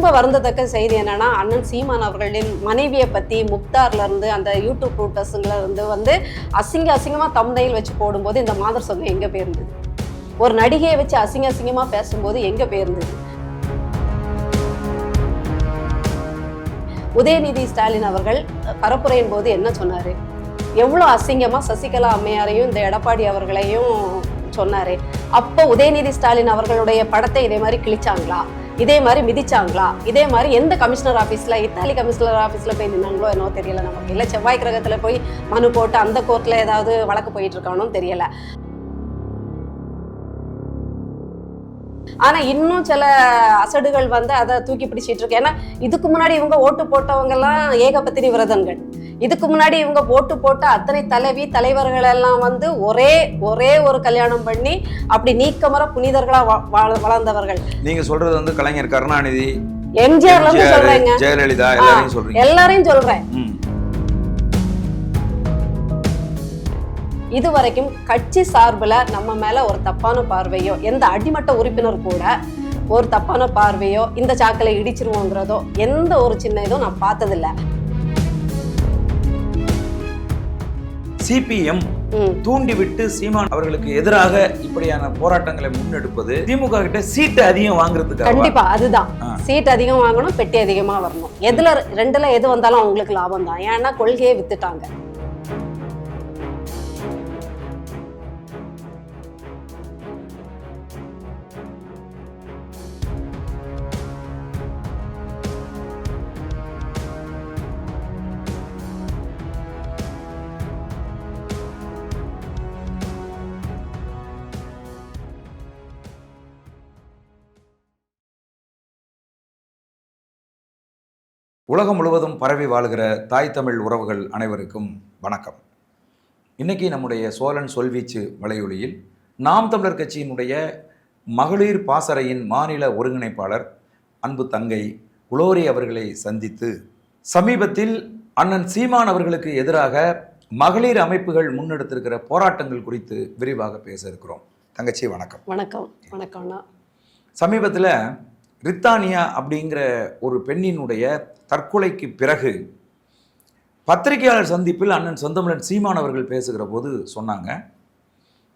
ரொம்ப வருந்தத்தக்க செய்தி என்னன்னா அண்ணன் சீமான் அவர்களின் மனைவியை பத்தி முக்தார்ல இருந்து அந்த யூடியூப் ரூட்டர்ஸுங்கள இருந்து வந்து அசிங்க அசிங்கமா தம்னையில் வச்சு போடும்போது இந்த மாதர் சங்கம் எங்க போயிருந்தது? ஒரு நடிகையை வச்சு அசிங்க அசிங்கமா பேசும்போது எங்க போயிருந்தது? உதயநிதி ஸ்டாலின் அவர்கள் பரப்புரையின் போது என்ன சொன்னாரு? எவ்வளோ அசிங்கமா சசிகலா அம்மையாரையும் இந்த எடப்பாடி அவர்களையும் சொன்னாரு. அப்போ உதயநிதி ஸ்டாலின் அவர்களுடைய படத்தை இதே மாதிரி கிழிச்சாங்களா? இதே மாதிரி மிதிச்சாங்களா? இதே மாதிரி எந்த கமிஷனர் ஆஃபீஸில் இத்தாலி கமிஷனர் ஆஃபீஸில் போய் நின்னாங்களோ என்னவோ தெரியல நமக்கு. இல்லை செவ்வாய் கிரகத்தில் போய் மனு போட்டு அந்த கோர்ட்டில் ஏதாவது வழக்கு போயிட்டு இருக்கானோ தெரியலை. ஆனா இன்னும் சில அசடுகள் வந்து அதை தூக்கி பிடிச்சிட்டு இருக்கு. ஏன்னா இதுக்கு முன்னாடி இவங்க ஓட்டு போட்டவங்க எல்லாம் ஏகபத்தினி விரதங்கள். இதுக்கு முன்னாடி இவங்க ஓட்டு போட்ட அத்தனை தலைவி தலைவர்கள் எல்லாம் வந்து ஒரே ஒரே ஒரு கல்யாணம் பண்ணி அப்படி நீக்கமர புனிதர்களா வளர்ந்தவர்கள். நீங்க சொல்றது வந்து கலைஞர் கருணாநிதி எம்ஜிஆர்ல இருந்து சொல்றேங்க. ஜெயலலிதா எல்லாரையும் சொல்றீங்க. எல்லாரையும் சொல்றேன். இது வரைக்கும் கட்சி சார்புல நம்ம மேல ஒரு தப்பான பார்வையோ எந்த அடிமட்ட உறுப்பினர் கூட ஒரு தப்பான பார்வையோ இந்த சாக்கலை இடிச்சிருவோங்கிறதோ எந்த ஒரு சின்ன இதுவும் நான் பார்த்ததில்ல. சிபிஎம் தூண்டிவிட்டு சீமான் அவர்களுக்கு எதிராக இப்படியான போராட்டங்களை முன்னெடுப்பது திமுக கிட்ட சீட்டு அதிகம் வாங்குறதுக்காக. கண்டிப்பா அதுதான். சீட் அதிகம் வாங்கணும் பெட்டி அதிகமா வரணும். எதுல ரெண்டுல எது வந்தாலும் அவங்களுக்கு லாபம் தான் ஏன்னா கொள்கையை வித்துட்டாங்க. உலகம் முழுவதும் பரவி வாழ்கிற தாய் தமிழ் உறவுகள் அனைவருக்கும் வணக்கம். இன்னைக்கு நம்முடைய சோழன் சொல்வீச்சு வலையொலியில் நாம் தமிழர் கட்சியினுடைய மகளிர் பாசறையின் மாநில ஒருங்கிணைப்பாளர் அன்பு தங்கை குளோரி அவர்களை சந்தித்து சமீபத்தில் அண்ணன் சீமான் அவர்களுக்கு எதிராக மகளிர் அமைப்புகள் முன்னெடுத்திருக்கிற போராட்டங்கள் குறித்து விரிவாக பேச இருக்கிறோம். தங்கச்சி வணக்கம். வணக்கம். வணக்கம்ண்ணா சமீபத்தில் ரித்தானியா அப்படிங்கிற ஒரு பெண்ணினுடைய தற்கொலைக்கு பிறகு பத்திரிகையாளர் சந்திப்பில் அண்ணன் சொந்தமிழன் சீமான் அவர்கள் பேசுகிற போது சொன்னாங்க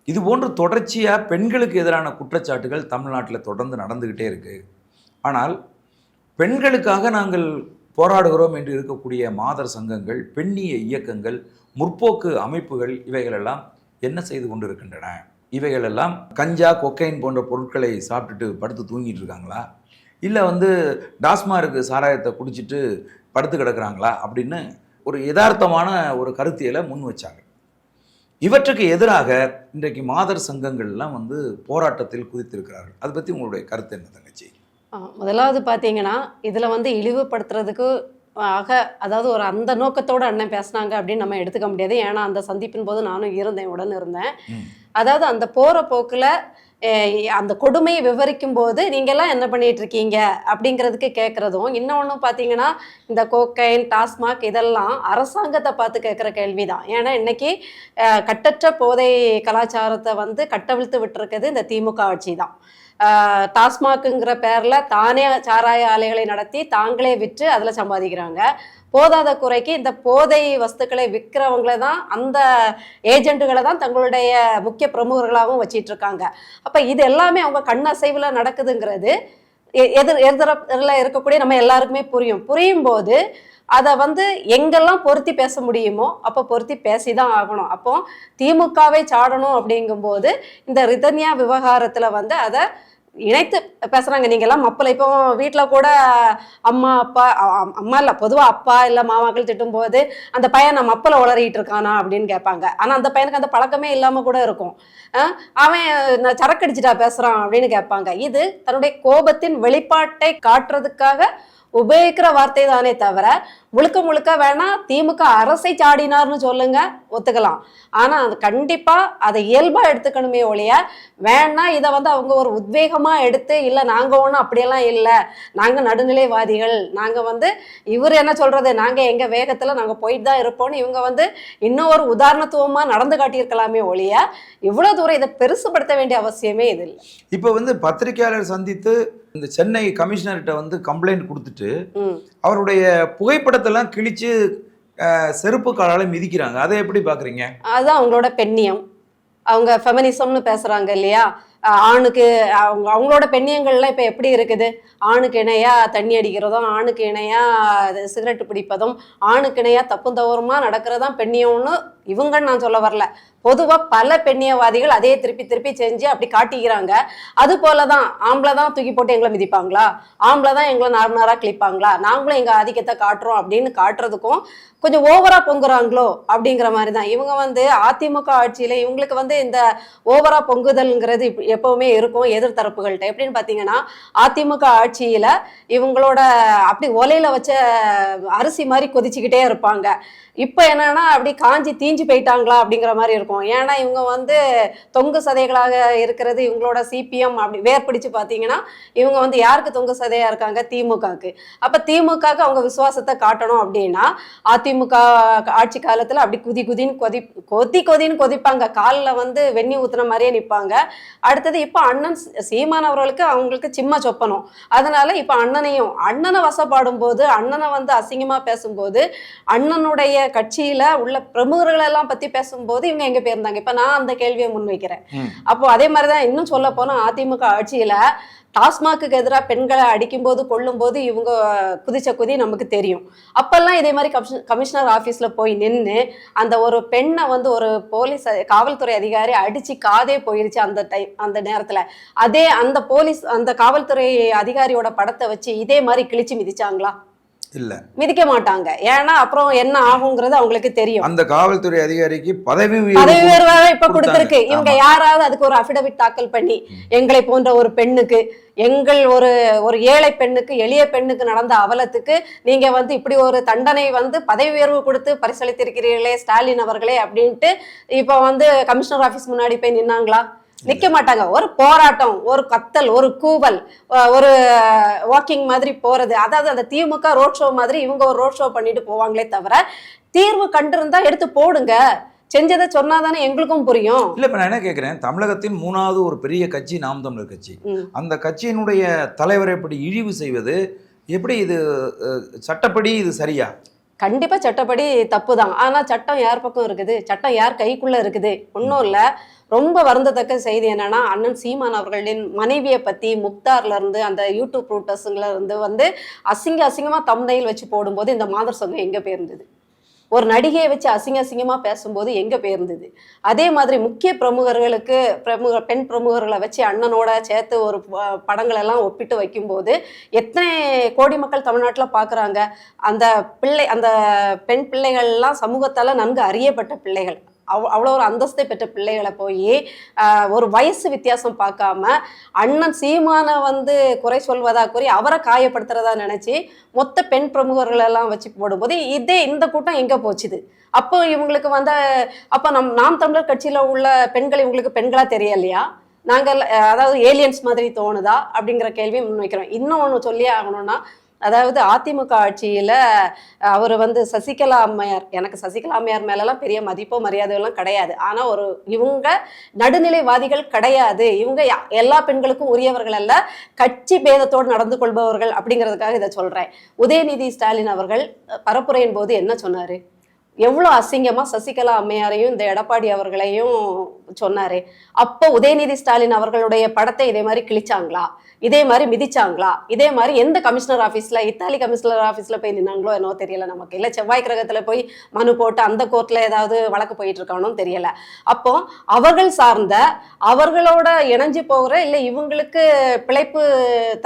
இது போன்று தொடர்ச்சியாக பெண்களுக்கு எதிரான குற்றச்சாட்டுகள் தமிழ்நாட்டில் தொடர்ந்து நடந்துக்கிட்டே இருக்கு. ஆனால் பெண்களுக்காக நாங்கள் போராடுகிறோம் என்று இருக்கக்கூடிய மாதர் சங்கங்கள் பெண்ணிய இயக்கங்கள் முற்போக்கு அமைப்புகள் இவைகளெல்லாம் என்ன செய்து கொண்டிருக்கின்றன? இவைகளெல்லாம் கஞ்சா கொக்கைன் போன்ற பொருட்களை சாப்பிட்டுட்டு படுத்து தூங்கிட்டு இருக்காங்களா? இல்லை வந்து டாஸ்மார்க்கு சாராயத்தை குடிச்சிட்டு படுத்து கிடக்குறாங்களா அப்படின்னு ஒரு யதார்த்தமான ஒரு கருத்தியலை முன் வச்சாங்க. இவற்றுக்கு எதிராக இன்றைக்கு மாதர் சங்கங்கள்லாம் வந்து போராட்டத்தில் குதித்திருக்கிறார்கள். அதை பற்றி உங்களுடைய கருத்து என்ன தங்கச்சி? முதலாவது பார்த்தீங்கன்னா இதில் வந்து இழிவுபடுத்துறதுக்கு ஆக அதாவது ஒரு அந்த நோக்கத்தோட அண்ணன் பேசுனாங்க அப்படின்னு நம்ம எடுத்துக்க முடியாது. ஏன்னா அந்த சந்திப்பின் போது நானும் இருந்தேன் உடன் இருந்தேன். அதாவது அந்த போகிற போக்கில் அந்த கொடுமையை விவரிக்கும் போது நீங்கள்லாம் என்ன பண்ணிட்டு இருக்கீங்க அப்படிங்கிறதுக்கு கேட்குறதும் இன்னொன்று பார்த்தீங்கன்னா இந்த கோக்கைன் டாஸ்மாக் இதெல்லாம் அரசாங்கத்தை பார்த்து கேட்குற கேள்வி தான் ஏன்னா இன்னைக்கு கட்டற்ற போதை கலாச்சாரத்தை வந்து கட்டவிழ்த்து விட்டுருக்குது இந்த திமுக ஆட்சி தான் டாஸ்மாக்குங்கிற பேரில் தானே சாராய ஆலைகளை நடத்தி தாங்களே விற்று அதில் சம்பாதிக்கிறாங்க. போதாத குறைக்கு இந்த போதை வஸ்துக்களை விற்கிறவங்கள தான் அந்த ஏஜென்ட்டுகளை தான் தங்களுடைய முக்கிய பிரமுகர்களாகவும் வச்சிட்டு இருக்காங்க அப்போ இது எல்லாமே அவங்க கண்ணசைவில் நடக்குதுங்கிறது எ- எதிர் எதிரில் இருக்கக்கூடிய நம்ம எல்லாருக்குமே புரியும். புரியும் போது அதை வந்து எங்கெல்லாம் பொருத்தி பேச முடியுமோ அப்போ பொருத்தி பேசி தான் ஆகணும். அப்போ திமுகவை சாடணும் அப்படிங்கும்போது இந்த ரிதன்யா விவகாரத்தில் வந்து அதை இணைத்து பேசுகிறாங்க நீங்கள்லாம் மப்பில். இப்போ வீட்டில் கூட அம்மா அப்பா அம்மா இல்லை பொதுவாக அப்பா இல்லை மாமாக்கள் திட்டும்போது அந்த பையன் நான் மப்பில் உளறிட்டு இருக்கானா அப்படின்னு கேட்பாங்க. ஆனால் அந்த பையனுக்கு அந்த பழக்கமே இல்லாமல் கூட இருக்கும். அவன் நான் சரக்கடிச்சிட்டா பேசுகிறான் அப்படின்னு கேட்பாங்க. இது தன்னுடைய கோபத்தின் வெளிப்பாட்டை காட்டுறதுக்காக உபயோகிக்கிற வார்த்தை தானே தவிர முழுக்க முழுக்க வேணா திமுக அரசை சாடினார்னு சொல்லுங்க ஒத்துக்கலாம். ஆனா அது கண்டிப்பா அதை இயல்பா எடுத்துக்கணுமே ஒழிய வேணா இதை வந்து அவங்க ஒரு உத்வேகமா எடுத்து இல்ல நாங்க ஒன்றும் அப்படியெல்லாம் இல்லை. நாங்க நடுநிலைவாதிகள். நாங்க வந்து இவர் என்ன சொல்றது? நாங்க எங்க வேகத்துல நாங்க போயிட்டு தான் இருப்போம்னு இவங்க வந்து இன்னும் ஒரு உதாரணத்துவமா நடந்து காட்டியிருக்கலாமே ஒழிய இவ்வளவு தூரம் இதை பெருசுபடுத்த வேண்டிய அவசியமே இது இல்லை. இப்போ வந்து பத்திரிகையாளர் சந்தித்து இந்த சென்னை கமிஷனர்கிட்ட வந்து கம்ப்ளைண்ட் கொடுத்துட்டு அவருடைய புகைப்படத்தெல்லாம் கிழிச்சு செருப்பு காலால மிதிக்கிறாங்க. அதை எப்படி பாக்குறீங்க? அதுதான் அவங்களோட பெண்ணியம். அவங்க ஃபெமினிசம்னு பேசுறாங்க இல்லையா? ஆணுக்கு அவங்க அவங்களோட பெண்ணியங்கள்லாம் இப்போ எப்படி இருக்குது? ஆணுக்கு இணையாக தண்ணி அடிக்கிறதும் ஆணுக்கு இணையாக சிகரெட்டு சிகரெட் பிடிப்பதும் ஆணுக்கு இணையாக தப்பும் தவறுமா நடக்கிறதான் பெண்ணியம்னு இவங்கன்னு நான் சொல்ல வரல. பொதுவாக பல பெண்ணியவாதிகள் அதே திருப்பி திருப்பி செஞ்சு அப்படி காட்டிக்கிறாங்க. அது போல தான் ஆம்பளை தான் தூக்கி போட்டு எங்களை மிதிப்பாங்களா? ஆம்பளை தான் எங்களை நார்மலாக கிளிப்பாங்களா நாங்களும் எங்கள் ஆதிக்கத்தை காட்டுறோம் அப்படின்னு காட்டுறதுக்கும் கொஞ்சம் ஓவராக பொங்குறாங்களோ அப்படிங்கிற மாதிரி தான் இவங்க வந்து அதிமுக ஆட்சியில் இவங்களுக்கு வந்து இந்த ஓவராக பொங்குதல்ங்கிறது இப்படி எப்பவுமே இருக்கும் எதிர்த்தரப்புகள்கிட்ட. எப்படின்னு பார்த்தீங்கன்னா அதிமுக ஆட்சியில் இவங்களோட அப்படி ஒலையில வச்ச அரிசி மாதிரி கொதிச்சுக்கிட்டே இருப்பாங்க. இப்போ என்னன்னா அப்படி காஞ்சி தீஞ்சு போயிட்டாங்களா அப்படிங்கிற மாதிரி இருக்கும். ஏன்னா இவங்க வந்து தொங்கு சதைகளாக இருக்கிறது இவங்களோட சிபிஎம் அப்படி வேர் பிடிச்சு பார்த்தீங்கன்னா இவங்க வந்து யாருக்கு தொங்கு சதையாக இருக்காங்க? திமுகக்கு அப்போ திமுகக்கு அவங்க விசுவாசத்தை காட்டணும் அப்படின்னா அதிமுக ஆட்சி காலத்தில் அப்படி குதி குதின்னு கொதி கொதி கொதின்னு கொதிப்பாங்க. காலில் வந்து வெந்நி ஊத்துன மாதிரியே நிற்பாங்க அடுத்து அடுத்தது இப்போ அண்ணன் சீ- சீமான் அவர்களுக்கு அவங்களுக்கு சிம்ம சொப்பனம். அதனால இப்போ அண்ணனையும் அண்ணனை வசப்பாடும் போது அண்ணனை வந்து அசிங்கமா பேசும்போது அண்ணனுடைய கட்சியில உள்ள பிரமுகர்கள் எல்லாம் பத்தி பேசும்போது இவங்க எங்க போயிருந்தாங்க? இப்ப நான் அந்த கேள்வியை முன்வைக்கிறேன். அப்போ அதே மாதிரிதான் இன்னும் சொல்ல போனா அதிமுக ஆட்சியில டாஸ்மாக்கு எதிராக பெண்களை அடிக்கும்போது கொல்லும்போது இவங்க குதிச்ச குதி நமக்கு தெரியும். அப்பெல்லாம் இதே மாதிரி கமிஷன் கமிஷனர் ஆஃபீஸில் போய் நின்று அந்த ஒரு பெண்ணை வந்து ஒரு போலீஸ் காவல்துறை அதிகாரி அடித்து காதே போயிருச்சு அந்த டைம் அந்த நேரத்தில். அதே அந்த போலீஸ் அந்த காவல்துறை அதிகாரியோட படத்தை வச்சு இதே மாதிரி கிழிச்சு மிதிச்சாங்களா? இல்ல. மிதிக்க மாட்டாங்க. ஏன்னா அப்புறம் என்ன ஆகுங்கிறது அவங்களுக்கு தெரியும். அந்த காவல்துறை அதிகாரிக்கு பதவி பதவி உயர்வு உயர்வு வேற இப்ப. கொடுத்திருக்கு. இவங்க. யாராவது அதுக்கு ஒரு அபிடவிட் தாக்கல் பண்ணி எங்களை போன்ற ஒரு பெண்ணுக்கு எங்கள் ஒரு ஒரு ஏழை பெண்ணுக்கு எளிய பெண்ணுக்கு நடந்த அவலத்துக்கு நீங்க வந்து இப்படி ஒரு தண்டனை வந்து பதவி உயர்வு கொடுத்து பரிசளித்திருக்கிறீர்களே ஸ்டாலின் அவர்களே அப்படின்ட்டு இப்ப வந்து கமிஷனர் ஆபீஸ் முன்னாடி போய் நின்னாங்களா? நிக்க மாட்டாங்க. ஒரு போராட்டம் ஒரு கத்தல் ஒரு கூவல் ஒரு வாக்கிங் மாதிரி போறது. அதாவது அந்த திமுக ரோட் ஷோ மாதிரி இவங்க ஒரு ரோட் ஷோ பண்ணிட்டு போவாங்களே தவிர தீர்வு கண்டிருந்தா எடுத்து போடுங்க. செஞ்சதை சொன்னாதானே எங்களுக்கும் புரியும். இல்ல இப்ப நான் என்ன கேக்குறேன்? தமிழகத்தின் மூணாவது ஒரு பெரிய கட்சி நாம் தமிழர் கட்சி. அந்த கட்சியினுடைய தலைவரை இப்படி இழிவு செய்வது? எப்படி இது சட்டப்படி இது சரியா? கண்டிப்பா சட்டப்படி தப்பு தான் ஆனா சட்டம் யார் பக்கம் இருக்குது? சட்டம் யார் கைக்குள்ள இருக்குது? ஒன்றும் இல்ல. ரொம்ப வருந்தத்தக்க செய்தி என்னன்னா அண்ணன் சீமான் அவர்களின் மனைவியை பத்தி முக்தார்ல இருந்து அந்த யூடியூப் ரூட்டர்ஸுங்கள இருந்து வந்து அசிங்க அசிங்கமா தம்னையில் வச்சு போடும்போது இந்த மாதர் சங்கம் எங்க போயிருந்தது? ஒரு நடிகையை வச்சு அசிங்க அசிங்கமாக பேசும்போது எங்கே போயிருந்தது? அதே மாதிரி முக்கிய பிரமுகர்களுக்கு பிரமுக பெண் பிரமுகர்களை வச்சு அண்ணனோட சேர்த்து ஒரு ப- ஒப்பிட்டு வைக்கும்போது எத்தனை கோடி மக்கள் தமிழ்நாட்டில் பார்க்குறாங்க அந்த பிள்ளை அந்த பெண் பிள்ளைகள்லாம் சமூகத்தால் நன்கு அறியப்பட்ட பிள்ளைகள். அவ் அவ்வளோ ஒரு அந்தஸ்தை பெற்ற பிள்ளைகளை போய் ஒரு வயசு வித்தியாசம் பார்க்காம அண்ணன் சீமானை வந்து குறை சொல்வதா கூறி அவரை காயப்படுத்துறதா நினச்சி மொத்த பெண் பிரமுகர்கள் எல்லாம் வச்சு போடும்போது இதே இந்த கூட்டம் எங்கே போச்சுது? அப்போ இவங்களுக்கு வந்து அப்போ நம் நாம் தமிழர் கட்சியில் உள்ள பெண்கள் இவங்களுக்கு பெண்களாக தெரியலையா? நாங்கள் அதாவது ஏலியன்ஸ் மாதிரி தோணுதா? அப்படிங்கிற கேள்வியை முன்வைக்கிறோம். இன்னும் ஒன்று சொல்லியே ஆகணும்னா அதாவது அதிமுக ஆட்சியில் அவர் வந்து சசிகலா அம்மையார் எனக்கு சசிகலா அம்மையார் மேலெல்லாம் பெரிய மதிப்போ மரியாதையெல்லாம் கிடையாது. ஆனால் ஒரு இவங்க நடுநிலைவாதிகள் கிடையாது. இவங்க யா- எல்லா பெண்களுக்கும் உரியவர்கள் அல்ல கட்சி பேதத்தோடு நடந்து கொள்பவர்கள் அப்படிங்கிறதுக்காக இதை சொல்கிறேன் உதயநிதி ஸ்டாலின் அவர்கள் பரப்புரையின் போது என்ன சொன்னார்? எவ்வளோ அசிங்கமாக சசிகலா அம்மையாரையும் இந்த எடப்பாடி அவர்களையும் சொன்னாரு. அப்போ உதயநிதி ஸ்டாலின் அவர்களுடைய படத்தை இதே மாதிரி கிழிச்சாங்களா? இதே மாதிரி மிதிச்சாங்களா? இதே மாதிரி எந்த கமிஷனர் ஆஃபீஸில் இத்தாலி கமிஷனர் ஆஃபீஸில் போய் நின்னாங்களோ என்னவோ தெரியல நமக்கு. இல்லை செவ்வாய் கிரகத்தில் போய் மனு போட்டு அந்த கோர்ட்டில் ஏதாவது வழக்கு போயிட்டு இருக்கானோ தெரியல. அப்போ அவர்கள் சார்ந்த அவர்களோட இணைஞ்சு போகிற இல்லை இவங்களுக்கு பிழைப்பு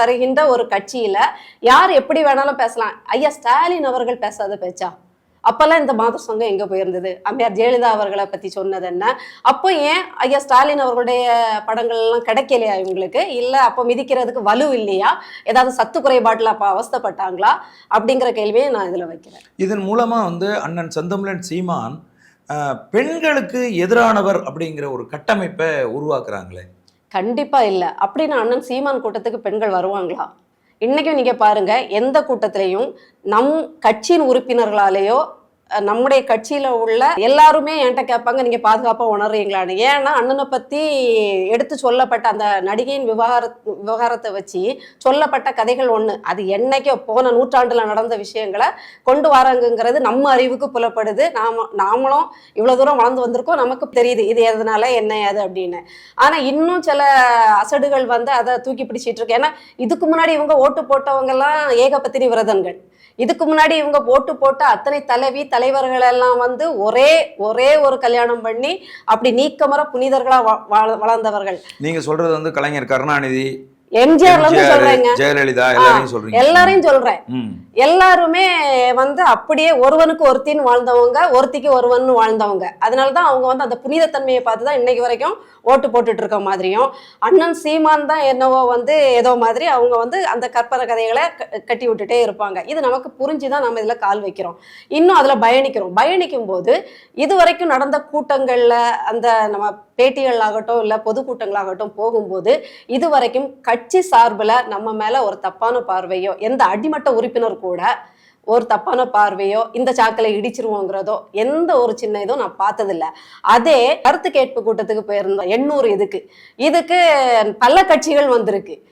தருகின்ற ஒரு கட்சியில் யார் எப்படி வேணாலும் பேசலாம்? ஐயா ஸ்டாலின் அவர்கள் பேசாத பேச்சா? அப்பெல்லாம் இந்த மாதர் சங்கம் எங்க போயிருந்தது? அம்மையார் ஜெயலலிதா அவர்களை பத்தி சொன்னது என்ன? அப்போ ஏன் ஐயா ஸ்டாலின் அவர்களுடைய படங்கள் எல்லாம் கிடைக்கலையா இவங்களுக்கு? இல்ல அப்போ மிதிக்கிறதுக்கு வலு இல்லையா? ஏதாவது சத்து குறைபாட்டுல அப்ப அவஸ்தைப்பட்டாங்களா? அப்படிங்கிற கேள்வியை நான் இதுல வைக்கிறேன். இதன் மூலமா வந்து அண்ணன் செந்தமிழன் சீமான் பெண்களுக்கு எதிரானவர் அப்படிங்கிற ஒரு கட்டமைப்பை உருவாக்குறாங்களே. கண்டிப்பா இல்ல. அப்படின்னு அண்ணன் சீமான் கூட்டத்துக்கு பெண்கள் வருவாங்களா? இன்னைக்கும் நீங்க பாருங்க எந்த கூட்டத்திலையும் நம் கட்சியின் உறுப்பினர்களாலேயோ நம்முடைய கட்சியில் உள்ள எல்லாருமே என்கிட்ட கேட்பாங்க நீங்கள் பாதுகாப்பாக உணர்றீங்களான்னு. ஏன்னா அண்ணனை பற்றி எடுத்து சொல்லப்பட்ட அந்த நடிகையின் விவகார விவகாரத்தை வச்சு சொல்லப்பட்ட கதைகள் ஒன்று அது என்னைக்கோ போன நூற்றாண்டில் நடந்த விஷயங்களை கொண்டு வராங்கங்கிறது நம்ம அறிவுக்கு புலப்படுது. நாம நாமளும் இவ்வளோ தூரம் வளர்ந்து வந்திருக்கோம் நமக்கு தெரியுது இது எதனால என்ன அது அப்படின்னு. ஆனால் இன்னும் சில அசடுகள் வந்து அதை தூக்கி பிடிச்சிட்டு இருக்கு. ஏன்னா இதுக்கு முன்னாடி இவங்க ஓட்டு போட்டவங்கெல்லாம் ஏகபத்தினி விரதங்கள். இதுக்கு முன்னாடி இவங்க ஓட்டு போட்ட அத்தனை தலைவி தலைவர்கள் எல்லாம் வந்து ஒரே ஒரே ஒரு கல்யாணம் பண்ணி அப்படி நீக்கமர புனிதர்களா வ- வள- வளர்ந்தவர்கள். நீங்க சொல்றது வந்து கலைஞர் கருணாநிதி எம்ஜிஆர்ல இருந்து சொல்றேங்க. ஜெயலலிதா எல்லாரையும் சொல்றீங்க. எல்லாரையும் சொல்றேன். எல்லாருமே வந்து அப்படியே ஒருவனுக்கு ஒருத்தின்னு வாழ்ந்தவங்க ஒருத்திக்கு ஒருவன் வாழ்ந்தவங்க. அதனால தான் அவங்க வந்து அந்த புனிதத்தன்மையை பார்த்து தான் இன்னைக்கு வரைக்கும் ஓட்டு போட்டுட்டு இருக்க மாதிரியும். அண்ணன் சீமான் தான் என்னவோ வந்து ஏதோ மாதிரி அவங்க வந்து அந்த கற்பனை கதைகளை கட்டி விட்டுட்டே இருப்பாங்க. இது நமக்கு புரிஞ்சு தான் நம்ம இதில் கால் வைக்கிறோம். இன்னும் அதில் பயணிக்கிறோம். பயணிக்கும் போது இது வரைக்கும் நடந்த கூட்டங்களில் அந்த நம்ம பேட்டிகள் ஆகட்டும் இல்லை பொதுக்கூட்டங்களாகட்டும் போகும்போது இது வரைக்கும் கட்சி சார்பில் நம்ம மேலே ஒரு தப்பான பார்வையோ எந்த அடிமட்ட உறுப்பினர் கூட ஒரு தப்பான பார்வையோ இந்த சாக்கில் இடிச்சிருவோங்கிறதோ எந்த ஒரு சின்ன இதுவும் நான் பார்த்ததில்ல. அதே கருத்து கேட்பு கூட்டத்துக்கு போயிருந்தோம் எண்ணூறு இதுக்கு. இதுக்கு பல கட்சிகள் வந்திருக்கு.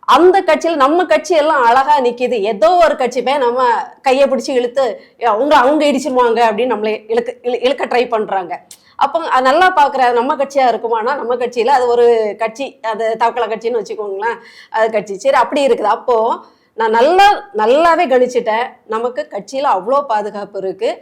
அந்த கட்சியில் நம்ம கட்சி எல்லாம் அழகா நிக்குது. ஏதோ ஒரு கட்சி போய் நம்ம கையை பிடிச்சி இழுத்து அவங்க அவங்க இடிச்சிருவாங்க அப்படின்னு நம்மளை இழுக்க இழு- இழுக்க ட்ரை பண்றாங்க. அப்போ அது நல்லா பார்க்குற நம்ம கட்சியாக இருக்குமானா நம்ம கட்சியில் அது ஒரு கட்சி அது தவக்கலை கட்சின்னு வச்சுக்கோங்களேன். அது கட்சி. சரி அப்படி இருக்குது. அப்போது நான் நல்லா நல்லாவே கணிச்சிட்டேன். நமக்கு கட்சியில் அவ்வளோ பாதுகாப்பு இருக்குது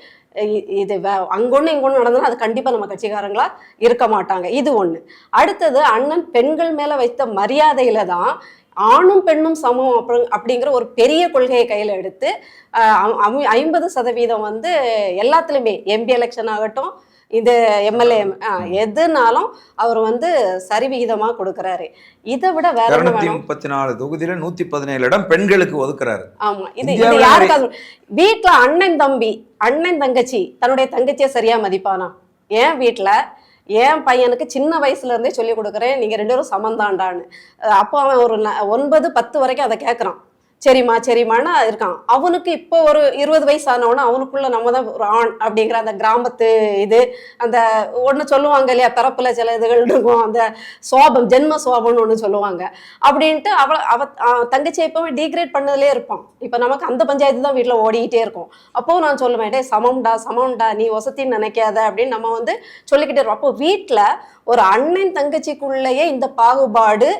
இது வே- அங்கொன்று இங்கொன்று நடந்ததுன்னா அது கண்டிப்பாக நம்ம கட்சிக்காரங்களா இருக்க மாட்டாங்க. இது ஒன்று அடுத்தது அண்ணன் பெண்கள் மேலே வைத்த மரியாதையில் தான் ஆணும் பெண்ணும் சமம் அப்படி அப்படிங்கிற ஒரு பெரிய கொள்கையை கையில் எடுத்து ஐம்பது சதவீதம் வந்து எல்லாத்துலேயுமே எம்பி எலெக்ஷன் ஆகட்டும் இது எம்எல்ஏ எதுனாலும் அவர் வந்து சரிவிகிதமா கொடுக்கறாரு. இதை விட வேற முப்பத்தி நாலு தொகுதியில நூத்தி பதினேழு இடம் பெண்களுக்கு ஒதுக்குறாரு. ஆமா. இது இது இந்தியாவுல யாருக்கு அது வீட்ல அண்ணன் தம்பி அண்ணன் தங்கச்சி தன்னுடைய தங்கச்சியை சரியா மதிப்பானா? ஏன் வீட்ல? என் பையனுக்கு சின்ன வயசுல இருந்தே சொல்லி கொடுக்குறேன் நீங்க ரெண்டு பேரும் சமந்தாண்டான்னு. அப்போ அவன் ஒரு ஒன்பது பத்து வரைக்கும் அதை கேட்குறான் சரிம்மா சரிம்மான்னு இருக்கான். அவனுக்கு இப்போ ஒரு இருபது வயசு ஆனவொன்னே அவனுக்குள்ள நம்ம தான் ஒரு ஆண் அப்படிங்கிற அந்த கிராமத்து இது அந்த ஒன்று சொல்லுவாங்க இல்லையா பிறப்புல சில இதுகள் இருக்கும் அந்த சோபம் ஜென்ம சோபம்னு ஒன்று சொல்லுவாங்க. அப்படின்ட்டு அவ அவ அவ தங்கச்சி எப்பவுமே டீக்ரேட் பண்ணதுலே இருப்பான். இப்போ நமக்கு அந்த பஞ்சாயத்து தான் வீட்டில் ஓடிக்கிட்டே இருக்கும். அப்போ நான் சொல்லுவேன் டே சமம்டா சமம்டா நீ வசத்தின்னு நினைக்காத அப்படின்னு நம்ம வந்து சொல்லிக்கிட்டே இருப்போம். அப்போ வீட்டில் ஒரு அண்ணன் தங்கச்சிக்குள்ளேயே இந்த பாகுபாடு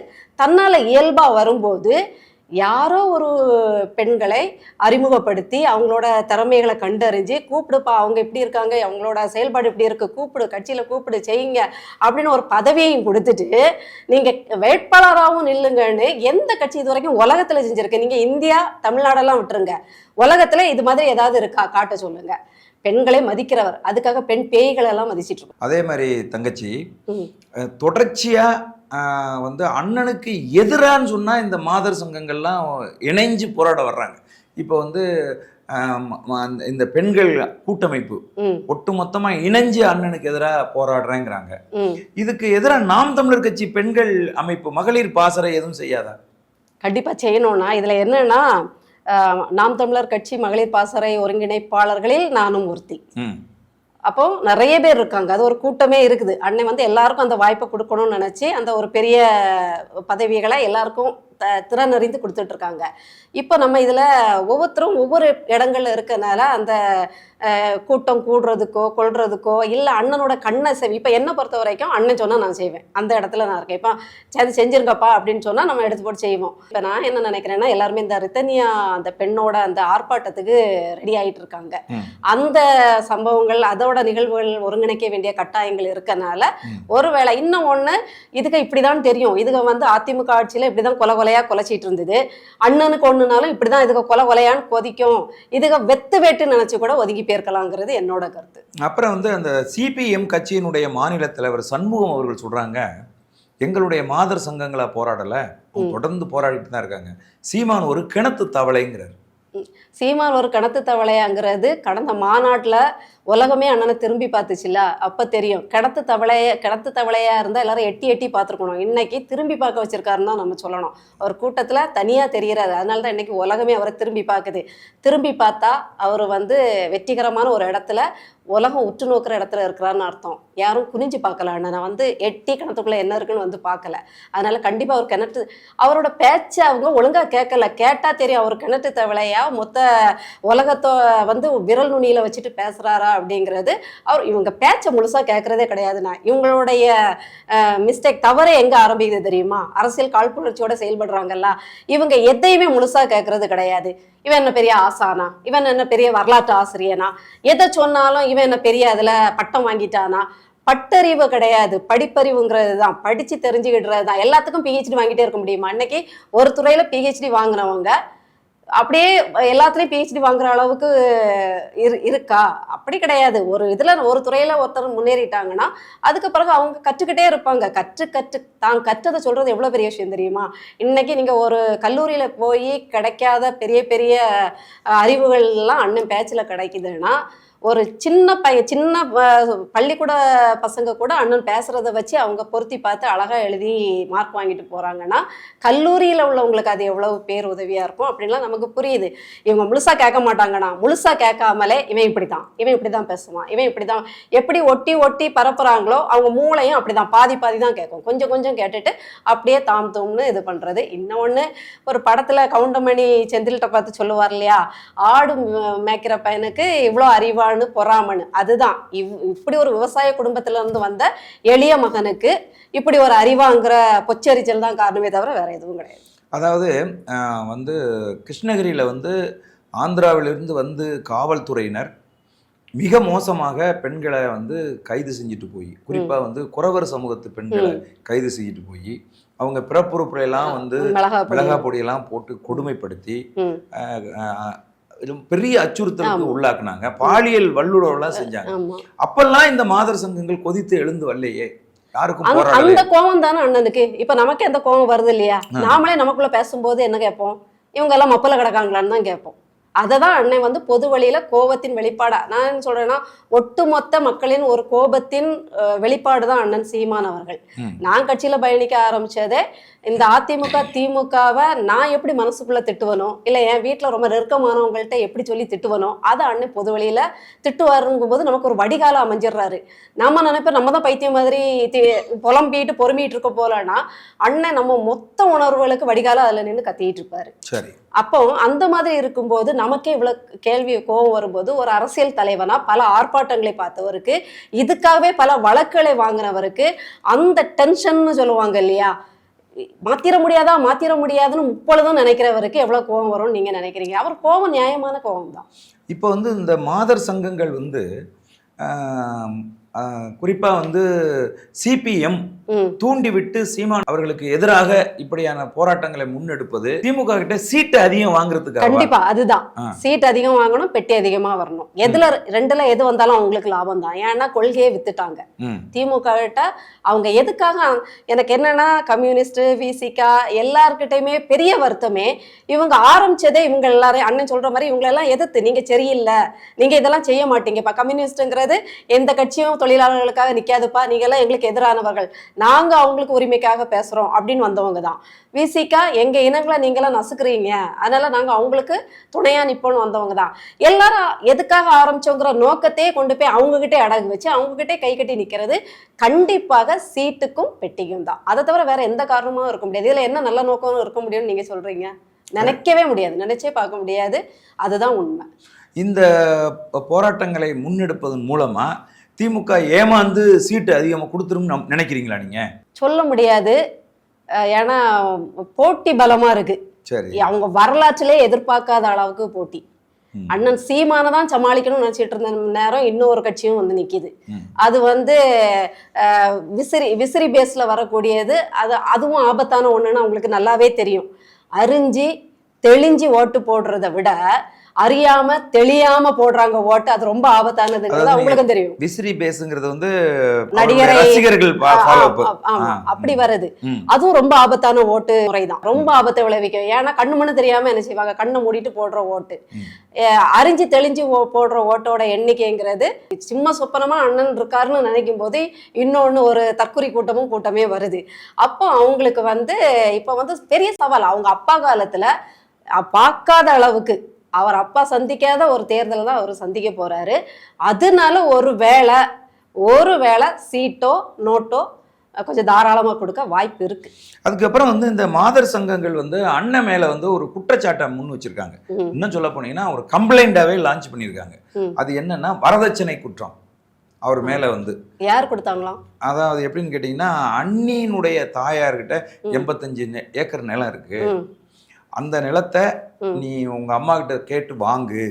தன்னால் இயல்பாக வரும்போது யாரோ ஒரு பெண்களை அறிமுகப்படுத்தி அவங்களோட திறமைகளை கண்டறிஞ்சு கூப்பிடுப்பா அவங்க எப்படி இருக்காங்க அவங்களோட செயல்பாடு எப்படி இருக்கு கூப்பிடு கட்சியில் கூப்பிடு செய்யுங்க அப்படின்னு ஒரு பதவியையும் கொடுத்துட்டு நீங்க வேட்பாளராகவும் நில்லுங்கன்னு எந்த கட்சி இது வரைக்கும் உலகத்துல செஞ்சிருக்கு? நீங்க இந்தியா தமிழ்நாடெல்லாம் விட்டுருங்க. உலகத்துல இது மாதிரி ஏதாவது இருக்கா? காட்ட சொல்லுங்க. பெண்களை மதிக்கிறவர். அதுக்காக பெண் பேய்களை எல்லாம் மதிச்சிட்டு அதே மாதிரி தங்கச்சி ம். வந்து அண்ணனுக்கு எதிரான்னு சொன்னா இந்த மாதர் சங்கங்கள்லாம் இணைஞ்சு போராட வர்றாங்க. இப்போ வந்து இந்த பெண்கள் கூட்டமைப்பு ம். ஒட்டுமொத்தமா இணைஞ்சு அண்ணனுக்கு எதிராக போராடுறேங்கிறாங்க. இதுக்கு எதிராக நாம் தமிழர் கட்சி பெண்கள் அமைப்பு மகளிர் பாசறை எதுவும் செய்யாதா? கண்டிப்பா செய்யணும்னா இதுல என்னன்னா நாம் தமிழர் கட்சி மகளிர் பாசறை ஒருங்கிணைப்பாளர்களில் நானும் ஒருத்தி. அப்போ நிறைய பேர் இருக்காங்க. அது ஒரு கூட்டமே இருக்குது. அன்னை வந்து எல்லாருக்கும் அந்த வாய்ப்பை கொடுக்கணும்னு நினச்சி அந்த ஒரு பெரிய பதவிகளை எல்லாருக்கும் த திறனறிந்து கொடுத்துட்டு இருக்காங்க இப்போ நம்ம இதில் ஒவ்வொருத்தரும் ஒவ்வொரு இடங்கள்ல இருக்கனால அந்த கூட்டம் கூடுறதுக்கோ கொள்றதுக்கோ இல்லை அண்ணனோட கண்ணை செவி இப்போ என்னை பொறுத்த வரைக்கும் அண்ணன் சொன்னால் நான் செய்வேன். அந்த இடத்துல நான் இருக்கேன். இப்போ சரி செஞ்சிருங்கப்பா அப்படின்னு சொன்னால் நம்ம எடுத்து போட்டு செய்வோம். இப்போ நான் என்ன நினைக்கிறேன்னா எல்லாருமே இந்த ரித்தனியா அந்த பெண்ணோட அந்த ஆர்ப்பாட்டத்துக்கு ரெடி ஆயிட்டு இருக்காங்க. அந்த சம்பவங்கள் அதோட நிகழ்வுகள் ஒருங்கிணைக்க வேண்டிய கட்டாயங்கள் இருக்கனால. ஒருவேளை இன்னும் ஒண்ணு இதுக்கு இப்படிதான் தெரியும். இதுக வந்து அதிமுக ஆட்சியில இப்படிதான் கொலை கொலையா கொலைச்சிட்டு இருந்தது. அண்ணனுக்கு ஒண்ணுனாலும் இப்படிதான் இதுக கொலை கொலையான்னு கொதிக்கும். இதுக வெத்து வேட்டு நினைச்சு கூட ஒதுங்கி போயிருக்கலாங்கிறது என்னோட கருத்து. அப்புறம் வந்து அந்த சிபிஎம் கட்சியினுடைய மாநில தலைவர் சண்முகம் அவர்கள் சொல்றாங்க எங்களுடைய மாதர் சங்கங்களா போராடல. தொடர்ந்து போராடிட்டு தான் இருக்காங்க. சீமான் ஒரு கிணத்து தவளைங்கிறார். சீமான் ஒரு கணத்து தவளையாங்கிறது கடந்த மாநாட்டில் உலகமே அண்ணனை திரும்பி பார்த்துச்சுல்ல? அப்போ தெரியும். கிணத்து தவளைய கிணத்து தவளையாக இருந்தால் எல்லாரும் எட்டி எட்டி பார்த்துருக்கணும். இன்னைக்கு திரும்பி பார்க்க வச்சிருக்காருன்னு தான் நம்ம சொல்லணும். அவர் கூட்டத்தில் தனியாக தெரிகிறாரு அதனால தான் இன்னைக்கு உலகமே அவரை திரும்பி பார்க்குது. திரும்பி பார்த்தா அவர் வந்து வெற்றிகரமான ஒரு இடத்துல உலகம் உற்று நோக்கிற இடத்துல இருக்கிறான்னு அர்த்தம். யாரும் குனிஞ்சு பார்க்கல நான் வந்து எட்டி கிணத்துக்குள்ளே என்ன இருக்குன்னு வந்து பார்க்கல. அதனால கண்டிப்பாக அவர் கிணற்று அவரோட பேச்சை அவங்க ஒழுங்காக கேட்கல. கேட்டால் தெரியும் அவர் கிணத்து தவளையா மொத்த உலகத்தை வந்து விரல் நுனியில் வச்சுட்டு பேசுகிறாரா அப்படிங்கிறது அவர் இவங்க பேச்சை முழுசாக கேட்குறதே கிடையாதுண்ணா இவங்களுடைய மிஸ்டேக் தவறு எங்கே ஆரம்பிக்குது தெரியுமா? அரசியல் காழ்ப்புணர்ச்சியோட செயல்படுறாங்கல்ல இவங்க எதையுமே முழுசாக கேட்குறது கிடையாது. இவன் என்ன பெரிய ஆசானா? இவன் என்ன பெரிய வரலாற்று ஆசிரியனா? எதை சொன்னாலும் இவன் என்ன பெரிய அதில் பட்டம் வாங்கிட்டானா? பட்டறிவு கிடையாது. படிப்பறிவுங்கிறது தான். படித்து தெரிஞ்சுக்கிடுறது தான். எல்லாத்துக்கும் பிஹெச்டி வாங்கிட்டே இருக்க முடியுமா? அன்னைக்கு ஒரு துறையில் பிஹெச்டி வாங்கினவங்க அப்படியே எல்லாத்துலேயும் பிஹெச்டி வாங்குற அளவுக்கு இரு இருக்கா? அப்படி கிடையாது. ஒரு இதில் ஒரு துறையில் ஒருத்தர் முன்னேறிட்டாங்கன்னா அதுக்கு பிறகு அவங்க கற்றுக்கிட்டே இருப்பாங்க. கற்று கற்று தான் கற்றதை சொல்கிறது எவ்வளோ பெரிய விஷயம் தெரியுமா? இன்னைக்கு நீங்கள் ஒரு கல்லூரியில் போய் கிடைக்காத பெரிய பெரிய அறிவுகள்லாம் அண்ணன் பேச்சில் கிடைக்குதுன்னா ஒரு சின்ன பையன் சின்ன பள்ளிக்கூட பசங்க கூட அண்ணன் பேசுகிறத வச்சு அவங்க பொருத்தி பார்த்து அழகாக எழுதி மார்க் வாங்கிட்டு போகிறாங்கன்னா கல்லூரியில் உள்ளவங்களுக்கு அது எவ்வளவு பேர் உதவியாக இருக்கும் அப்படின்லாம் நமக்கு புரியுது. இவங்க முழுசாக கேட்க மாட்டாங்கண்ணா. முழுசாக கேட்காமலே இவன் இப்படி தான் இவன் இப்படி தான் பேசுவான். இவன் இப்படி தான் எப்படி ஒட்டி ஒட்டி பரப்புகிறாங்களோ அவங்க மூளையும் அப்படி தான் பாதி பாதி தான் கேட்கும். கொஞ்சம் கொஞ்சம் கேட்டுட்டு அப்படியே தாம் தூம்னு இது பண்ணுறது இன்னொன்று ஒரு படத்தில் கவுண்டமணி செந்தில்கிட்ட பார்த்து சொல்லுவார் இல்லையா? ஆடு மே- மேய்க்கிற பையனுக்கு இவ்வளோ அறிவான்னு பொறாமன்னு அதுதான். இவ் இப்படி ஒரு விவசாய குடும்பத்துல இருந்து வந்த எளிய மகனுக்கு இப்படி ஒரு அறிவாங்கிற பொச்சரிச்சல் தான் காரணமே தவிர வேற எதுவும் கிடையாது. அதாவது வந்து கிருஷ்ணகிரியில் வந்து ஆந்திராவிலிருந்து வந்து காவல்துறையினர் மிக மோசமாக பெண்களை வந்து கைது செஞ்சுட்டு போய். குறிப்பாக வந்து குறவர் சமூகத்து பெண்களை கைது செஞ்சுட்டு போய். அவங்க பிறப்புறுப்புலையெல்லாம் வந்து மிளகா பொடி. மிளகா பொடியெல்லாம் போட்டு கொடுமைப்படுத்தி பெரிய அச்சுறுத்தலுக்கு. உள்ளாக்குனாங்க. பாலியல் வல்லுறவுலாம் செஞ்சாங்க. அப்பெல்லாம் இந்த மாதர் சங்கங்கள் கொதித்து எழுந்து வரலையே. யாருக்கும் அந்த- கோவம் தானே அண்ணனுக்கு. இப்ப நமக்கு எந்த கோவம் வருது இல்லையா? நாமளே நமக்குள்ள பேசும்போது என்ன கேட்போம்? இவங்க எல்லாம் மப்பல கிடக்காங்களான்னு தான் கேட்போம். அதை தான் அண்ணன் வந்து பொது வழியில கோபத்தின் வெளிப்பாடா. நான் என்ன சொல்றேன்னா ஒட்டுமொத்த மக்களின் ஒரு கோபத்தின் வெளிப்பாடு தான் அண்ணன் சீமான் அவர்கள். நான் கட்சியில பயணிக்க ஆரம்பிச்சதே இந்த அதிமுக திமுகவை நான் எப்படி மனசுக்குள்ள திட்டுவனோ இல்லை என் வீட்டில் ரொம்ப நெருக்கமானவங்கள்ட்ட எப்படி சொல்லி திட்டுவனோ அதை அண்ணன் பொது வழியில திட்டுவாருங்கும் போது நமக்கு ஒரு வடிகால அமைஞ்சிடுறாரு. நம்ம நினைப்ப நம்ம தான் பைத்தியம் மாதிரி புலம்பிட்டு பொறுமிட்டு இருக்க போலன்னா அண்ணன் நம்ம மொத்த உணர்வுகளுக்கு வடிகால அதில் நின்று கத்திட்டு இருப்பாரு. சரி. அப்போ அந்த மாதிரி இருக்கும்போது நமக்கே இவ்வளோ கேள்வி கோபம் வரும்போது ஒரு அரசியல் தலைவனா பல ஆர்ப்பாட்டங்களை பார்த்தவருக்கு இதுக்காகவே பல வழக்குகளை வாங்கினவருக்கு அந்த டென்ஷன்னு சொல்லுவாங்க இல்லையா? மாத்திர முடியாதா மாத்திர முடியாதுன்னு முப்பொழுதும் நினைக்கிறவருக்கு எவ்வளோ கோபம் வரும்னு நீங்க நினைக்கிறீங்க? அவர் கோபம் நியாயமான கோபம் தான். இப்போ வந்து இந்த மாதர் சங்கங்கள் வந்து குறிப்பாக வந்து சிபிஎம் தூண்டிவிட்டு சீமான் அவர்களுக்கு எதிராக இப்படியான போராட்டங்களை முன்னெடுப்பது திமுக கிட்ட சீட்டு அதிகம் வாங்குறதுக்காக கண்டிப்பா அதுதான். சீட் அதிகம் வாங்கணும் பெட்டி அதிகமா வரணும். எதுல ரெண்டுல எது வந்தாலும் அவங்களுக்கு லாபம் தான். ஏன்னா கொள்கையை வித்துட்டாங்க. திமுக கிட்ட அவங்க எதுக்காக எனக்கு என்னன்னா கம்யூனிஸ்ட் விசிகா எல்லார்கிட்டயுமே பெரிய வருத்தமே. இவங்க ஆரம்பிச்சதே இவங்க எல்லாரையும் அண்ணன் சொல்ற மாதிரி இவங்க எல்லாம் எதிர்த்து நீங்க சரியில்லை. நீங்க இதெல்லாம் செய்ய மாட்டீங்கப்பா. கம்யூனிஸ்ட்ங்கிறது எந்த கட்சியும் தொழிலாளர்களுக்காக நிக்காதுப்பா. நீங்க எல்லாம் எங்களுக்கு எதிரானவர்கள். நாங்கள் அவங்களுக்கு உரிமைக்காக பேசுகிறோம் அப்படின்னு வந்தவங்க தான். விசிக்கா எங்கள் இனங்களை நீங்களாம் நசுக்கிறீங்க. அதனால் நாங்கள் அவங்களுக்கு துணையாக நிற்போன்னு வந்தவங்க தான். எல்லாரும் எதுக்காக ஆரம்பிச்சோங்கிற நோக்கத்தையே கொண்டு போய் அவங்க கிட்டே அடகு வச்சு அவங்க கிட்டே கை கட்டி நிற்கிறது கண்டிப்பாக சீட்டுக்கும் பெட்டிக்கும் தான். அதை தவிர வேறு எந்த காரணமும் இருக்க முடியாது. இதில் என்ன நல்ல நோக்கம் இருக்க முடியும்னு நீங்கள் சொல்கிறீங்க நினைக்கவே முடியாது. நினைச்சே பார்க்க முடியாது. அதுதான் உண்மை. இந்த போராட்டங்களை முன்னெடுப்பதன் மூலமாக திமுக ஏமாந்து சீட்டு அதிகமாக கொடுத்துரும் நினைக்கிறீங்களா நீங்க? சொல்ல முடியாது. ஏன்னா போட்டி பலமா இருக்கு. சரி. அவங்க வரலாற்றிலே எதிர்பார்க்காத அளவுக்கு போட்டி. அண்ணன் சீமானை தான் சமாளிக்கணும்னு நினைச்சிட்டு இருந்த நேரம் இன்னொரு கட்சியும் வந்து நிக்குது. ம். அது வந்து விசிறி விசிறி பேஸ்ல வரக்கூடியது. அது அதுவும் ஆபத்தான ஒண்ணுன்னு அவங்களுக்கு நல்லாவே தெரியும். அறிஞ்சு தெளிஞ்சு ஓட்டு போடுறத விட அறியாம தெளியாம போடுறாங்க ஓட்டு. அது ரொம்ப ஆபத்தானதுங்கிறது அவங்களுக்கும் தெரியும். விசிறி பேஸுங்கிறது வந்து நடிகரை- ரசிகர்கள் அப்படி வருது. அதுவும் ரொம்ப ஆபத்தான ஓட்டு முறைதான். ரொம்ப ஆபத்தை விளைவிக்கும். ஏன்னா கண்ணு மண்ணு தெரியாம என்ன செய்வாங்க? கண்ணை மூடிட்டு போடுற ஓட்டு. அறிஞ்சு தெளிஞ்சு போடுற ஓட்டோட எண்ணிக்கைங்கிறது சும்மா சொப்பனமா அண்ணன் இருக்காருன்னு நினைக்கும் போது இன்னொன்னு ஒரு தற்குறி கூட்டமும் கூட்டமே வருது. அப்போ அவங்களுக்கு வந்து இப்ப வந்து பெரிய சவால். அவங்க அப்பா காலத்துல பார்க்காத அளவுக்கு அவர் அப்பா சந்திக்காத ஒரு தேர்தலை தான் அவர் சந்திக்க போறாரு. அதனால ஒரு வேளை ஒரு வேளை சீட்டோ நோட்டோ கொஞ்சம் தாராளமா கொடுக்க வாய்ப்பு இருக்கு. அதுக்கப்புறம் வந்து இந்த மாதர் சங்கங்கள் வந்து அண்ணன் மேல வந்து ஒரு குற்றச்சாட்டை முன் வச்சிருக்காங்க. இன்னும் சொல்ல போனீங்கன்னா ஒரு கம்ப்ளைண்டாவே லான்ச் பண்ணியிருக்காங்க. அது என்னன்னா வரதட்சணை குற்றம் அவர் மேல வந்து. யார் கொடுத்தாங்களாம் அதாவது எப்படின்னு கேட்டிங்கன்னா அண்ணியினுடைய தாயார்கிட்ட. எண்பத்தஞ்சு ஏக்கர் நிலம் இருக்கு. ம், அந்த நிலத்தை. நீ உங்க அம்மா கிட்ட கேட்டு வாங்கு.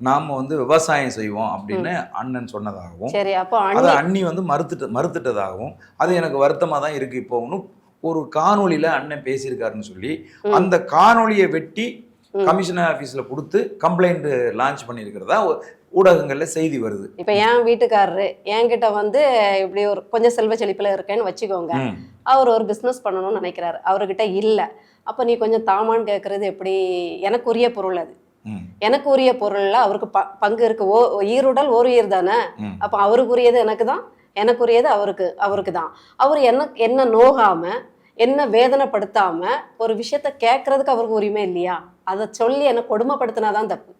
நாம வந்து விவசாயம் செய்வோம் அப்படின்னு அண்ணன் சொன்னதாகவும் சரி அப்போ அதை அண்ணி வந்து மறுத்துட்டு மறுத்துட்டதாகவும் அது எனக்கு வருத்தமா தான் இருக்கு இப்போ ஒன்றும் ஒரு காணொளியில அண்ணன் பேசியிருக்காருன்னு சொல்லி. அந்த காணொளியை வெட்டி. கமிஷனர் ஆஃபீஸில் கொடுத்து கம்ப்ளைண்ட் லான்ச் பண்ணியிருக்கிறதா ஊடகங்கள்ல செய்தி வருது இப்ப என் வீட்டுக்காரரு என்கிட்ட வந்து இப்படி ஒரு கொஞ்சம் செல்வ செழிப்புல இருக்கேன்னு வச்சுக்கோங்க. அவர் ஒரு பிசினஸ் பண்ணணும்னு நினைக்கிறாரு அவர்கிட்ட இல்ல அப்ப நீ கொஞ்சம் தாமான்னு கேட்கறது எப்படி? எனக்கு உரிய பொருள் அது. எனக்கு உரிய பொருள்ல அவருக்கு ப- பங்கு இருக்கு. ஓ ஈருடல் ஒரு உயிர் தானே. அப்ப அவருக்குரியது எனக்கு தான் எனக்குரியது அவருக்கு அவருக்கு தான். அவர் என்ன என்ன நோகாம என்ன வேதனைப்படுத்தாம ஒரு விஷயத்த கேட்கறதுக்கு அவருக்கு உரிமை இல்லையா? அதை சொல்லி என்னை கொடுமைப்படுத்தினாதான் தப்பு.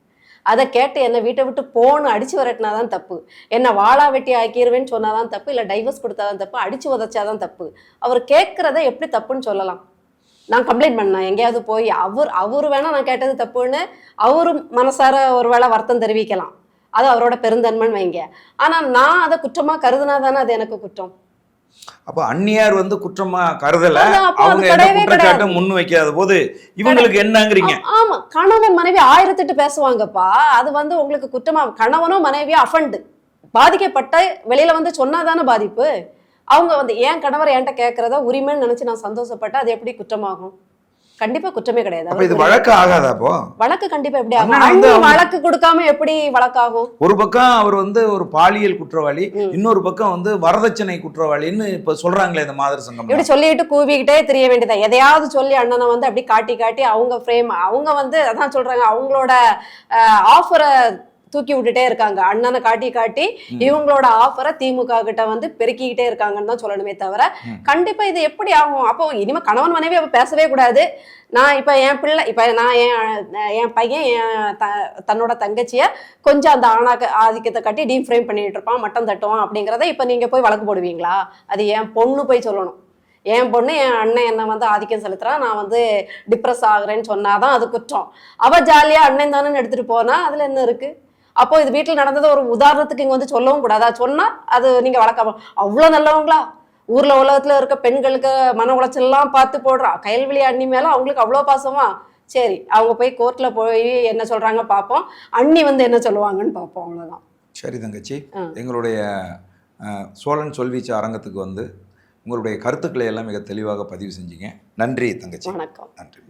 அதை கேட்டு என்னை வீட்டை விட்டு போன்னு அடிச்சு விரட்டினாதான் தப்பு. என்னை வாளா வெட்டி ஆக்கிடுவேன்னு சொன்னாதான் தப்பு. இல்லை டைவர்ஸ் கொடுத்தாதான் தப்பு. அடிச்சு உதைச்சாதான் தப்பு. அவர் கேட்கறத எப்படி தப்புன்னு சொல்லலாம். நான் கம்ப்ளைண்ட் பண்ணேன். எங்கேயாவது போய் அவர் அவர் வேணா நான் கேட்டது தப்புன்னு அவரும் மனசார ஒரு வேளை வருத்தம் தெரிவிக்கலாம். அது அவரோட பெருந்தன்மைன்னு வைங்க. ஆனா நான் அதை குற்றமா கருதுனா தானே அது எனக்கு குற்றம்? அப்ப அந்நியார் வந்து குற்றமா கருதல. அவங்க எந்த குற்றச்சாட்டும். முன் வைக்காத போது இவங்களுக்கு என்னங்கிறீங்க. ஆமா. கணவன் மனைவி ஆயிரத்தெட்டு பேசுவாங்கப்பா. அது வந்து உங்களுக்கு குற்றமா கணவனும் மனைவியும் அஃபண்டு பாதிக்கப்பட்ட வெளியில வந்து சொன்னாதானே பாதிப்பு? அவங்க வந்து ஏன் கணவர் என்கிட்ட கேட்கறத உரிமைன்னு நினைச்சு நான் சந்தோஷப்பட்டா அது எப்படி குற்றமாகும்? கண்டிப்பா குற்றமே கிடையாது. இது வழக்கு ஆகாதா அப்போ? வழக்கு கண்டிப்பா எப்படி ஆகும்? வழக்கு கொடுக்காம எப்படி வழக்காகும்? ஒரு பக்கம் அவர் வந்து ஒரு பாலியல் குற்றவாளி. இன்னொரு பக்கம் வந்து வரதட்சணை குற்றவாளின்னு இப்ப சொல்றாங்களே இந்த மாதர் சங்கம். இப்படி சொல்லிட்டு கூவிக்கிட்டே தெரிய வேண்டியதா? எதையாவது சொல்லி அண்ணனை வந்து அப்படி காட்டி காட்டி அவங்க ஃப்ரேம் அவங்க வந்து அதான் சொல்றாங்க அவங்களோட ஆஃபரை தூக்கி விட்டுட்டே இருக்காங்க. அண்ணனை காட்டி காட்டி. இவங்களோட ஆஃபரை திமுக கிட்ட வந்து பெருக்கிக்கிட்டே இருக்காங்கன்னு தான் சொல்லணுமே தவிர. கண்டிப்பா இது எப்படி ஆகும்? அப்போ இனிமே கணவன் மனைவி அப்ப பேசவே கூடாது. நான் இப்ப என் பிள்ளை இப்ப நான் என் என் பையன் என் த- தன்னோட தங்கச்சிய கொஞ்சம் அந்த ஆணாக்க ஆதிக்கத்தை கட்டி டீப் ஃப்ரேம் பண்ணிட்டு இருப்பான் மட்டம் தட்டுவான் அப்படிங்கிறத இப்ப நீங்க போய் வழக்கு போடுவீங்களா? அது என் பொண்ணு போய் சொல்லணும். என் பொண்ணு என் அண்ணன் என்ன வந்து ஆதிக்கம் செலுத்துறான் நான் வந்து டிப்ரெஸ் ஆகுறேன்னு சொன்னாதான் அது குற்றம். அவ ஜாலியா அண்ணன் தானே எடுத்துட்டு போனா அதுல என்ன இருக்கு? அப்போ இது வீட்டில் நடந்தது ஒரு உதாரணத்துக்கு இங்க வந்து சொல்லவும் கூடாதா? சொன்னா அது நீங்க வழக்காம அவ்வளோ நல்லவங்களா? ஊர்ல உலகத்துல இருக்க பெண்களுக்கு மன உளைச்சல்லாம் பார்த்து போடுறா. கயல்விழி அண்ணி மேல அவங்களுக்கு அவ்வளோ பாசமா? சரி அவங்க போய் கோர்ட்ல போய் என்ன சொல்றாங்க பார்ப்போம். அண்ணி வந்து என்ன சொல்லுவாங்கன்னு பார்ப்போம் அவ்வளவுதான். சரி தங்கச்சி. எங்களுடைய சோழன் சொல்வீச்சு அரங்கத்துக்கு வந்து உங்களுடைய கருத்துக்களை எல்லாம் மிக தெளிவாக பதிவு செஞ்சீங்க. நன்றி தங்கச்சி. வணக்கம். நன்றி.